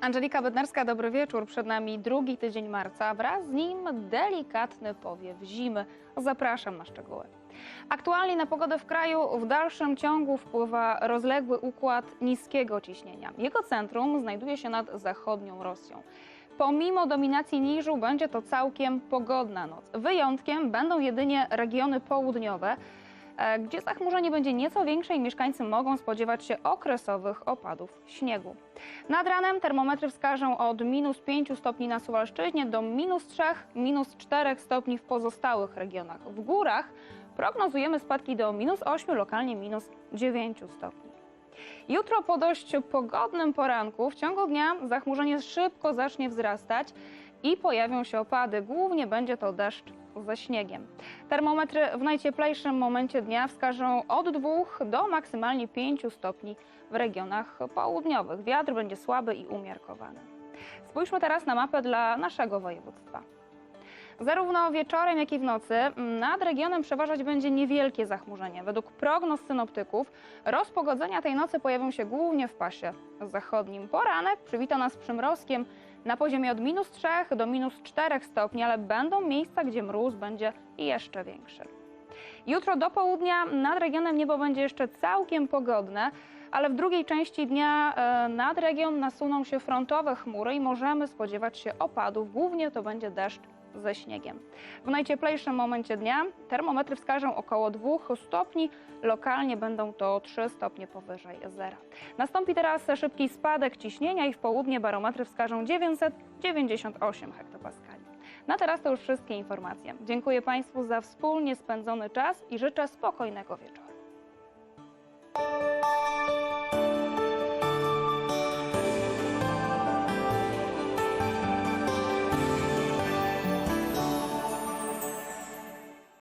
Angelika Bednarska, dobry wieczór. Przed nami drugi tydzień marca, wraz z nim delikatny powiew zimy. Zapraszam na szczegóły. Aktualnie na pogodę w kraju w dalszym ciągu wpływa rozległy układ niskiego ciśnienia. Jego centrum znajduje się nad zachodnią Rosją. Pomimo dominacji niżu będzie to całkiem pogodna noc. Wyjątkiem będą jedynie regiony południowe, gdzie zachmurzenie będzie nieco większe i mieszkańcy mogą spodziewać się okresowych opadów śniegu. Nad ranem termometry wskażą od minus 5 stopni na Suwalszczyźnie do minus 3, minus 4 stopni w pozostałych regionach. W górach prognozujemy spadki do minus 8, lokalnie minus 9 stopni. Jutro po dość pogodnym poranku w ciągu dnia zachmurzenie szybko zacznie wzrastać i pojawią się opady. Głównie będzie to deszcz ze śniegiem. Termometry w najcieplejszym momencie dnia wskażą od 2 do maksymalnie 5 stopni w regionach południowych. Wiatr będzie słaby i umiarkowany. Spójrzmy teraz na mapę dla naszego województwa. Zarówno wieczorem, jak i w nocy nad regionem przeważać będzie niewielkie zachmurzenie. Według prognoz synoptyków rozpogodzenia tej nocy pojawią się głównie w pasie zachodnim. Poranek przywita nas przymrozkiem na poziomie od minus 3 do minus 4 stopni, ale będą miejsca, gdzie mróz będzie jeszcze większy. Jutro do południa nad regionem niebo będzie jeszcze całkiem pogodne, ale w drugiej części dnia e, nad region nasuną się frontowe chmury i możemy spodziewać się opadów. Głównie to będzie deszcz ze śniegiem. W najcieplejszym momencie dnia termometry wskażą około 2 stopni, lokalnie będą to 3 stopnie powyżej zera. Nastąpi teraz szybki spadek ciśnienia i w południe barometry wskażą 998 hektopaskali. Na teraz to już wszystkie informacje. Dziękuję Państwu za wspólnie spędzony czas i życzę spokojnego wieczoru.